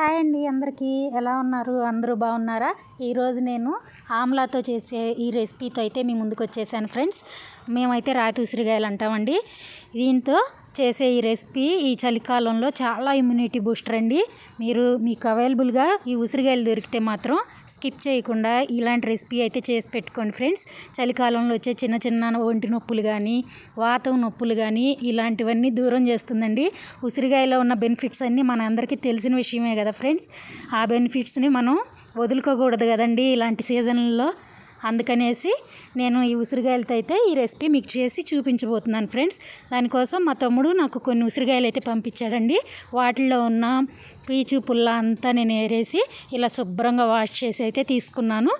Hi అండి అందరికీ. ఎలా ఉన్నారు? అందరూ బాగున్నారా? ఈరోజు నేను ఆమ్లాతో చేసే ఈ రెసిపీతో అయితే మీ ముందుకు వచ్చేసాను ఫ్రెండ్స్. మేమైతే రాతి ఉసిరికాయలు అంటామండి. దీంతో చేసే ఈ రెసిపీ ఈ చలికాలంలో చాలా ఇమ్యూనిటీ బూస్టర్ అండి. మీరు మీకు అవైలబుల్గా ఈ ఉసిరికాయలు దొరికితే మాత్రం స్కిప్ చేయకుండా ఇలాంటి రెసిపీ అయితే చేసి పెట్టుకోండి ఫ్రెండ్స్. చలికాలంలో వచ్చే చిన్న చిన్న ఒంటి నొప్పులు కానీ వాతం నొప్పులు కానీ ఇలాంటివన్నీ దూరం చేస్తుందండి. ఉసిరికాయలో ఉన్న బెనిఫిట్స్ అన్నీ మన అందరికీ తెలిసిన విషయమే కదా ఫ్రెండ్స్. ఆ బెనిఫిట్స్ని మనం వదులుకోకూడదు కదండి ఇలాంటి సీజన్లో. అందుకనేసి నేను ఈ ఉసిరికాయలతో అయితే ఈ రెసిపీ మీకు చేసి చూపించబోతున్నాను ఫ్రెండ్స్. దానికోసం మా తమ్ముడు నాకు కొన్ని ఉసిరికాయలు అయితే పంపించాడండి. వాటిల్లో ఉన్న పీచు పుల్ల అంతా నేను ఏరేసి ఇలా శుభ్రంగా వాష్ చేసి అయితే తీసుకున్నాను.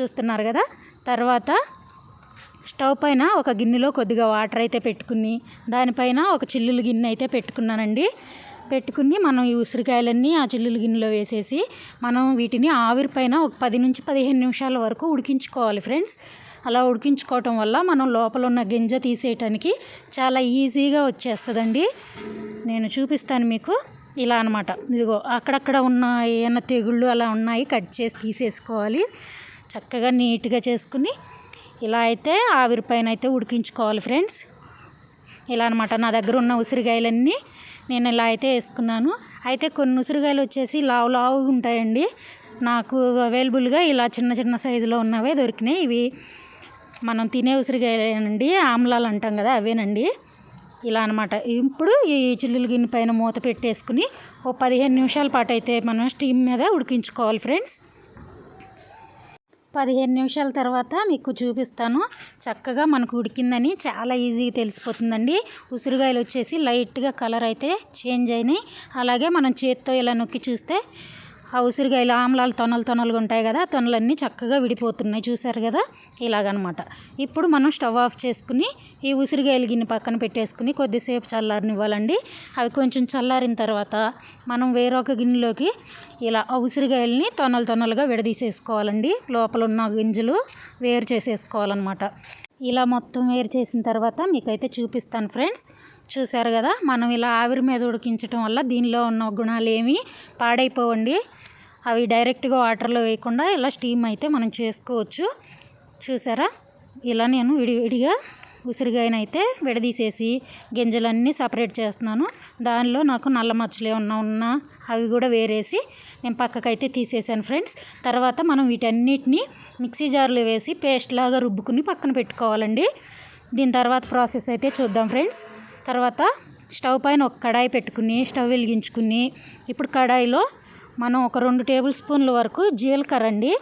చూస్తున్నారు కదా? తర్వాత స్టవ్ పైన ఒక గిన్నెలో కొద్దిగా వాటర్ అయితే పెట్టుకుని దానిపైన ఒక చిల్లులు గిన్నె అయితే పెట్టుకున్నానండి. పెట్టుకుని మనం ఈ ఉసిరికాయలన్నీ ఆ చిల్లులు గిన్నెలో వేసేసి మనం వీటిని ఆవిరి పైన ఒక పది నుంచి పదిహేను నిమిషాల వరకు ఉడికించుకోవాలి ఫ్రెండ్స్. అలా ఉడికించుకోవటం వల్ల మనం లోపల ఉన్న గింజ తీసేయటానికి చాలా ఈజీగా వచ్చేస్తుందండి. నేను చూపిస్తాను మీకు ఇలా అనమాట ఇదిగో అక్కడక్కడ ఉన్న ఏమైనా తెగుళ్ళు అలా ఉన్నాయి కట్ చేసి తీసేసుకోవాలి. చక్కగా నీట్గా చేసుకుని ఇలా అయితే ఆవిరి పైన అయితే ఉడికించుకోవాలి ఫ్రెండ్స్. ఇలా అనమాట నా దగ్గర ఉన్న ఉసిరికాయలన్నీ నేను ఇలా అయితే వేసుకున్నాను. అయితే కొన్ని ఉసిరికాయలు వచ్చేసి లావు లావు ఉంటాయండి. నాకు అవైలబుల్గా ఇలా చిన్న చిన్న సైజులో ఉన్నవే దొరికినాయి. ఇవి మనం తినే ఉసిరికాయలేనండి ఆమ్లాలు అంటాం కదా అవేనండి. ఇలా అనమాట ఇప్పుడు ఈ చిల్లులు గిన్నె పైన మూత పెట్టేసుకుని ఓ పదిహేను నిమిషాల పాటు అయితే మనం స్టీమ్ మీద ఉడికించుకోవాలి ఫ్రెండ్స్. పదిహేను నిమిషాల తర్వాత మీకు చూపిస్తాను. చక్కగా మనకు ఉడికిందని చాలా ఈజీగా తెలిసిపోతుందండి. ఉసిరికాయలు వచ్చేసి లైట్గా కలర్ అయితే చేంజ్ అయినాయి. అలాగే మనం చేత్తో ఇలా నొక్కి చూస్తే ఆ ఉసిరికాయలు ఆమ్లాలు తొనలు తొనలుగా ఉంటాయి కదా తొనలన్నీ చక్కగా విడిపోతున్నాయి చూసారు కదా? ఇలాగనమాట. ఇప్పుడు మనం స్టవ్ ఆఫ్ చేసుకుని ఈ ఉసిరికాయలు గిన్నె పక్కన పెట్టేసుకుని కొద్దిసేపు చల్లారనివ్వాలండి. అవి కొంచెం చల్లారిన తర్వాత మనం వేరొక గిన్నెలోకి ఇలా ఆ ఉసిరికాయలని తొనలు తొనలుగా విడదీసేసుకోవాలండి. లోపల ఉన్న గింజలు వేరు చేసేసుకోవాలన్నమాట. ఇలా మొత్తం వేరు చేసిన తర్వాత మీకైతే చూపిస్తాను ఫ్రెండ్స్. చూసారు కదా? మనం ఇలా ఆవిరి మీద ఉడికించడం వల్ల దీనిలో ఉన్న గుణాలు ఏమి పాడైపోవండి. అవి డైరెక్ట్గా వాటర్లో వేయకుండా ఇలా స్టీమ్ అయితే మనం చేసుకోవచ్చు. చూసారా ఇలా నేను విడివిడిగా ఉసిరికాయనైతే విడదీసేసి గింజలన్నీ సపరేట్ చేస్తున్నాను. దానిలో నాకు నల్ల మచ్చలు ఏమన్నా ఉన్నా అవి కూడా వేరేసి నేను పక్కకైతే తీసేసాను ఫ్రెండ్స్. తర్వాత మనం వీటన్నిటిని మిక్సీ జార్లో వేసి పేస్ట్ లాగా రుబ్బుకుని పక్కన పెట్టుకోవాలండి. దీని తర్వాత ప్రాసెస్ అయితే చూద్దాం ఫ్రెండ్స్. తర్వాత స్టవ్ పైన ఒక కడాయి పెట్టుకుని స్టవ్ వెలిగించుకుని ఇప్పుడు కడాయిలో మనం ఒక రెండు టేబుల్ స్పూన్ల వరకు జీలకర్ర అండి.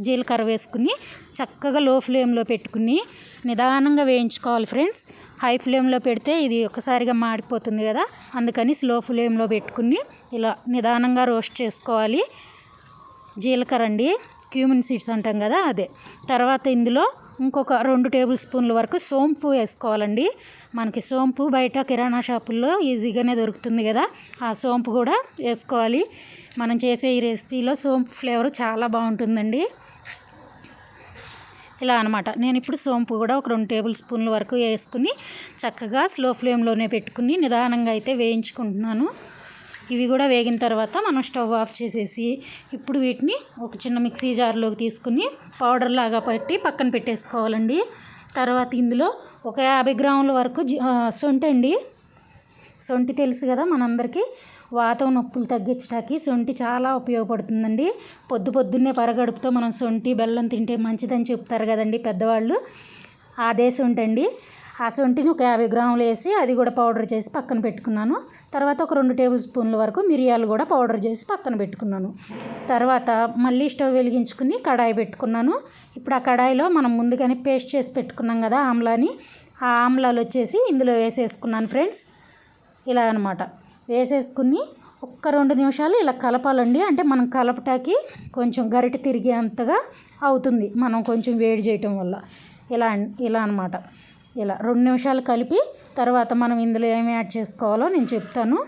జీలకర్ర వేసుకుని చక్కగా లో ఫ్లేమ్లో పెట్టుకుని నిదానంగా వేయించుకోవాలి ఫ్రెండ్స్. హై ఫ్లేమ్లో పెడితే ఇది ఒకసారిగా మాడిపోతుంది కదా అందుకని స్లో ఫ్లేమ్లో పెట్టుకుని ఇలా నిదానంగా రోస్ట్ చేసుకోవాలి. జీలకర్ర అండి క్యూమిన్ సీడ్స్ అంటాం కదా అదే. తర్వాత ఇందులో ఇంకొక రెండు టేబుల్ స్పూన్ల వరకు సోంపు వేసుకోవాలండి. మనకి సోంపు బయట కిరాణా షాపుల్లో ఈజీగానే దొరుకుతుంది కదా. ఆ సోంపు కూడా వేసుకోవాలి. మనం చేసే ఈ రెసిపీలో సోంపు ఫ్లేవర్ చాలా బాగుంటుందండి. ఇలా అనమాట నేను ఇప్పుడు సోంపు కూడా ఒక రెండు టేబుల్ స్పూన్ల వరకు వేసుకుని చక్కగా స్లో ఫ్లేమ్లోనే పెట్టుకుని నిదానంగా అయితే వేయించుకుంటున్నాను. ఇవి కూడా వేగిన తర్వాత మనం స్టవ్ ఆఫ్ చేసేసి ఇప్పుడు వీటిని ఒక చిన్న మిక్సీ జార్లోకి తీసుకుని పౌడర్ లాగా పట్టి పక్కన పెట్టేసుకోవాలండి. తర్వాత ఇందులో ఒక యాభై గ్రాముల వరకు సొంటి అండి. సొంటి తెలుసు కదా మనందరికీ. వాతం నొప్పులు తగ్గించడానికి సొంటి చాలా ఉపయోగపడుతుందండి. పొద్దు పొద్దున్నే పరగడుపుతో మనం సొంటి బెల్లం తింటే మంచిదని చెప్తారు కదండి పెద్దవాళ్ళు. అదే సొంటి అండి ఆ సొంటిని ఒక యాభై గ్రాములు వేసి అది కూడా పౌడర్ చేసి పక్కన పెట్టుకున్నాను. తర్వాత ఒక రెండు టేబుల్ స్పూన్ల వరకు మిరియాలు కూడా పౌడర్ చేసి పక్కన పెట్టుకున్నాను. తర్వాత మళ్ళీ స్టవ్ వెలిగించుకుని కడాయి పెట్టుకున్నాను. ఇప్పుడు ఆ కడాయిలో మనం ముందుగానే పేస్ట్ చేసి పెట్టుకున్నాం కదా ఆమ్లాని. ఆ ఆమ్లాలు వచ్చేసి ఇందులో వేసేసుకున్నాను ఫ్రెండ్స్. ఇలా అనమాట వేసేసుకుని ఒక్క రెండు నిమిషాలు ఇలా కలపాలండి. అంటే మనం కలపటాకి కొంచెం గరిట తిరిగేంతగా అవుతుంది. మనం కొంచెం వేడి చేయటం వల్ల. ఇలా ఇలా అనమాట ఇలా రెండు నిమిషాలు కలిపి తర్వాత మనం ఇందులో ఏమి యాడ్ చేసుకోవాలో నేను చెప్తాను.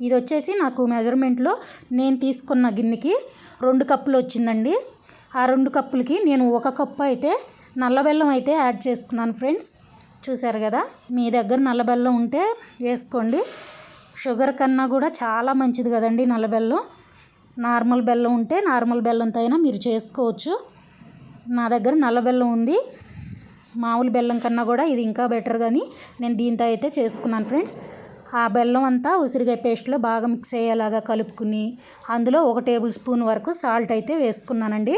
ఇది వచ్చేసి నాకు మెజర్మెంట్లో నేను తీసుకున్న గిన్నెకి రెండు కప్పులు వచ్చిందండి. ఆ రెండు కప్పులకి నేను ఒక కప్పు అయితే నల్ల బెల్లం అయితే యాడ్ చేసుకున్నాను ఫ్రెండ్స్. చూసారు కదా? మీ దగ్గర నల్ల బెల్లం ఉంటే వేసుకోండి. షుగర్ కన్నా కూడా చాలా మంచిది కదండి నల్ల బెల్లం. నార్మల్ బెల్లం ఉంటే నార్మల్ బెల్లంతో అయినా మీరు చేసుకోవచ్చు. నా దగ్గర నల్ల బెల్లం ఉంది. మామూలు బెల్లం కన్నా కూడా ఇది ఇంకా బెటర్ కానీ నేను దీంతో అయితే చేసుకున్నాను ఫ్రెండ్స్ ఆ బెల్లం అంతా ఉసిరికాయ పేస్ట్లో బాగా మిక్స్ అయ్యేలాగా కలుపుకుని అందులో ఒక టేబుల్ స్పూన్ వరకు సాల్ట్ అయితే వేసుకున్నానండి.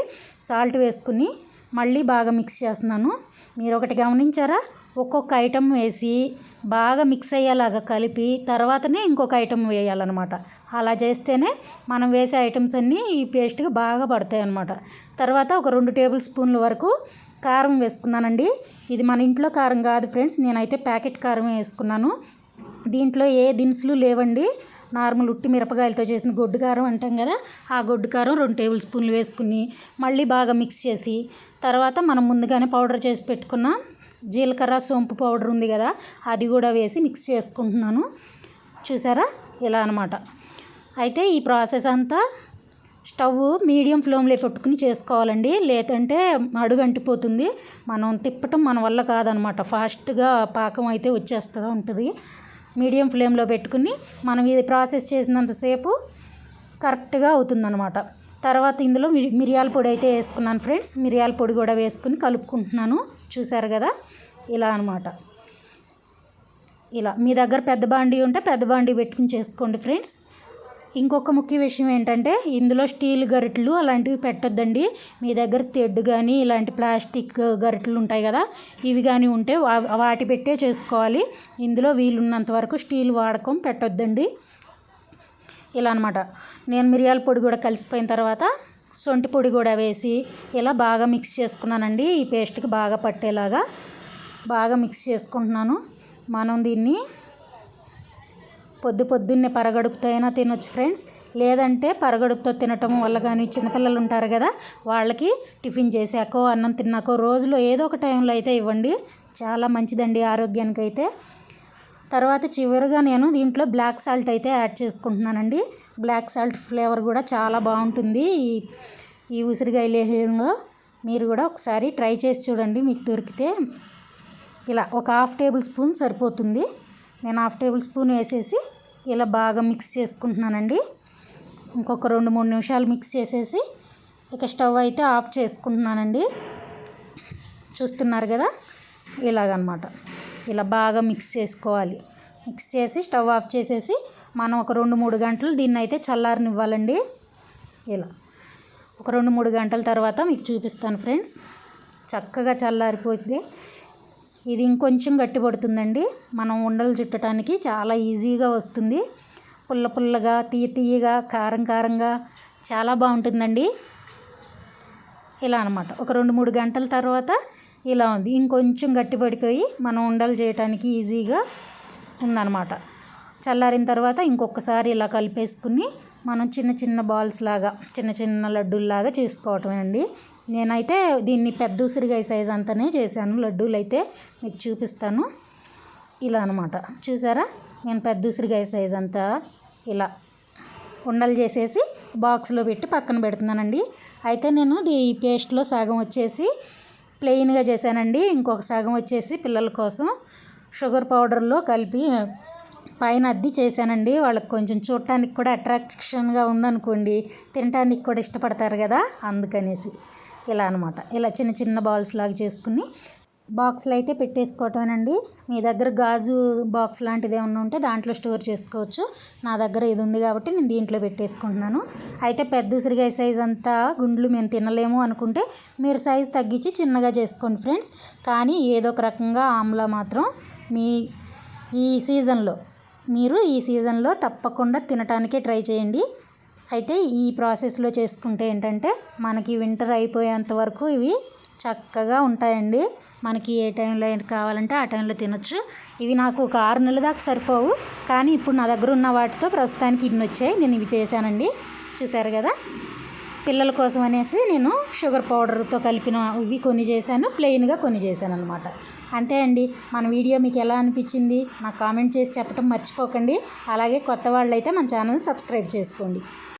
సాల్ట్ వేసుకుని మళ్ళీ బాగా మిక్స్ చేస్తున్నాను. మీరు ఒకటి గమనించారా? ఒక్కొక్క ఐటెం వేసి బాగా మిక్స్ అయ్యేలాగా కలిపి తర్వాతనే ఇంకొక ఐటెం వేయాలన్నమాట. అలా చేస్తేనే మనం వేసే ఐటమ్స్ అన్నీ ఈ పేస్ట్కి బాగా పడతాయి అన్నమాట తర్వాత ఒక రెండు టేబుల్ స్పూన్ల వరకు కారం వేసుకున్నానండి. ఇది మన ఇంట్లో కారం కాదు ఫ్రెండ్స్. నేనైతే ప్యాకెట్ కారం వేసుకున్నాను. దీంట్లో ఏ దినుసులు లేవండి. నార్మల్ ఉట్టి మిరపకాయలతో చేసిన గొడ్డు కారం అంటాం కదా ఆ గొడ్డు కారం రెండు టేబుల్ స్పూన్లు వేసుకుని మళ్ళీ బాగా మిక్స్ చేసి తర్వాత మనం ముందుగానే పౌడర్ చేసి పెట్టుకున్న జీలకర్ర సోంపు పౌడర్ ఉంది కదా అది కూడా వేసి మిక్స్ చేసుకుంటున్నాను. చూసారా? ఇలా అనమాట అయితే ఈ ప్రాసెస్ అంతా స్టవ్ మీడియం ఫ్లేమ్లో పెట్టుకుని చేసుకోవాలండి. లేదంటే అడుగు అంటిపోతుంది. మనం తిప్పటం మన వల్ల కాదనమాట. ఫాస్ట్గా పాకం అయితే వచ్చేస్తూ ఉంటుంది. మీడియం ఫ్లేమ్లో పెట్టుకుని మనం ఇది ప్రాసెస్ చేసినంతసేపు కరెక్ట్గా అవుతుందనమాట. తర్వాత ఇందులో మిరి మిరియాల పొడి అయితే వేసుకున్నాను ఫ్రెండ్స్. మిరియాల పొడి కూడా వేసుకుని కలుపుకుంటున్నాను. చూసారు కదా? ఇలా అనమాట. ఇలా. మీ దగ్గర పెద్ద బాండీ ఉంటే పెద్ద బాండీ పెట్టుకుని చేసుకోండి ఫ్రెండ్స్. ఇంకొక ముఖ్య విషయం ఏంటంటే ఇందులో స్టీల్ గరిటెలు అలాంటివి పెట్టొద్దండి. మీ దగ్గర తెడ్డు కానీ ఇలాంటి ప్లాస్టిక్ గరిటెలు ఉంటాయి కదా ఇవి కానీ ఉంటే వా- వాటి పెట్టే చేసుకోవాలి. ఇందులో వీలున్నంత వరకు స్టీల్ వాడకం పెట్టొద్దండి. ఇలా అనమాట నేను మిరియాల పొడి కూడా కలిసిపోయిన తర్వాత సొంటి పొడి కూడా వేసి ఇలా బాగా మిక్స్ చేసుకున్నానండి. ఈ పేస్ట్కి బాగా పట్టేలాగా బాగా మిక్స్ చేసుకుంటున్నాను. మనం దీన్ని పొద్దు పొద్దున్నే పరగడుపుతో అయినా తినొచ్చు ఫ్రెండ్స్. లేదంటే పరగడుపుతో తినటం వల్ల కానీ చిన్నపిల్లలు ఉంటారు కదా వాళ్ళకి టిఫిన్ చేశాకో అన్నం తిన్నాకో రోజులో ఏదో ఒక టైంలో అయితే ఇవ్వండి. చాలా మంచిదండి ఆరోగ్యానికి అయితే తర్వాత చివరిగా నేను దీంట్లో బ్లాక్ సాల్ట్ అయితే యాడ్ చేసుకుంటున్నానండి. బ్లాక్ సాల్ట్ ఫ్లేవర్ కూడా చాలా బాగుంటుంది. ఈ ఈ ఉసిరికాయ లేహ్యంలో మీరు కూడా ఒకసారి ట్రై చేసి చూడండి మీకు దొరికితే. ఇలా ఒక హాఫ్ టేబుల్ స్పూన్ సరిపోతుంది. నేను హాఫ్ టేబుల్ స్పూన్ వేసేసి ఇలా బాగా మిక్స్ చేసుకుంటున్నానండి. ఇంకొక రెండు మూడు నిమిషాలు మిక్స్ చేసేసి ఇక స్టవ్ అయితే ఆఫ్ చేసుకుంటున్నానండి. చూస్తున్నారు కదా? ఇలాగనమాట. ఇలా బాగా మిక్స్ చేసుకోవాలి. మిక్స్ చేసి స్టవ్ ఆఫ్ చేసేసి మనం ఒక రెండు మూడు గంటలు దీన్ని అయితే చల్లారనివ్వాలండి. ఇలా. ఒక రెండు మూడు గంటల తర్వాత మీకు చూపిస్తాను ఫ్రెండ్స్. చక్కగా చల్లారిపోతే ఇది ఇంకొంచెం గట్టి పడుతుందండి. మనం ఉండలు చుట్టడానికి చాలా ఈజీగా వస్తుంది. పుల్ల పుల్లగా తీయ తీయగా కారం కారంగా చాలా బాగుంటుందండి. ఇలా అనమాట ఒక రెండు మూడు గంటల తర్వాత ఇలా ఉంది. ఇంకొంచెం గట్టి పడిపోయి మనం ఉండలు చేయడానికి ఈజీగా ఉందన్నమాట. చల్లారిన తర్వాత ఇంకొకసారి ఇలా కలిపేసుకుని మనం చిన్న చిన్న బాల్స్ లాగా చిన్న చిన్న లడ్డూల్లాగా చేసుకోవటమేనండి. నేనైతే దీన్ని పెద్ద ఉసిరికాయ సైజ్ అంతానే చేశాను. లడ్డూలు అయితే మీకు చూపిస్తాను. ఇలా అనమాట చూసారా? నేను పెద్ద ఉసిరికాయ సైజ్ అంతా ఇలా ఉండలు చేసేసి బాక్స్లో పెట్టి పక్కన పెడుతున్నానండి. అయితే నేను ఈ పేస్ట్లో సగం వచ్చేసి ప్లెయిన్గా చేశానండి. ఇంకొక సగం వచ్చేసి పిల్లల కోసం షుగర్ పౌడర్లో కలిపి పైన అద్ది చేశానండి. వాళ్ళకి కొంచెం చూడటానికి కూడా అట్రాక్షన్గా ఉందనుకోండి తినటానికి కూడా ఇష్టపడతారు కదా అందుకనేసి. ఇలా అనమాట ఇలా చిన్న చిన్న బాల్స్ లాగా చేసుకుని బాక్స్లో అయితే పెట్టేసుకోవటమేనండి. మీ దగ్గర గాజు బాక్స్ లాంటిది ఏమన్నా ఉంటే దాంట్లో స్టోర్ చేసుకోవచ్చు. నా దగ్గర ఇది ఉంది కాబట్టి నేను దీంట్లో పెట్టేసుకుంటున్నాను. అయితే పెద్ద ఉసిరికాయ సైజ్ అంతా గుండ్లు మేము తినలేము అనుకుంటే మీరు సైజ్ తగ్గించి చిన్నగా చేసుకోండి ఫ్రెండ్స్. కానీ ఏదో ఒక రకంగా ఆమ్లా మాత్రం మీ ఈ సీజన్లో మీరు ఈ సీజన్లో తప్పకుండా తినటానికే ట్రై చేయండి. అయితే ఈ ప్రాసెస్లో చేసుకుంటే ఏంటంటే మనకి వింటర్ అయిపోయేంత వరకు ఇవి చక్కగా ఉంటాయండి. మనకి ఏ టైంలో ఏంటి కావాలంటే ఆ టైంలో తినొచ్చు. ఇవి నాకు ఒక ఆరు నెలల దాకా సరిపోవు. కానీ ఇప్పుడు నా దగ్గర ఉన్న వాటితో ప్రస్తుతానికి ఇన్ని వచ్చాయి. నేను ఇవి చేశానండి. చూసారు కదా? పిల్లల కోసం అనేసి నేను షుగర్ పౌడర్తో కలిపిన ఇవి కొన్ని చేశాను. ప్లెయిన్గా కొన్ని చేశాను అనమాట అంతే అండి. మన వీడియో మీకు ఎలా అనిపించింది? నాకు కామెంట్ చేసి చెప్పడం మర్చిపోకండి. అలాగే కొత్త వాళ్ళు అయితే మన ఛానల్ సబ్స్క్రైబ్ చేసుకోండి.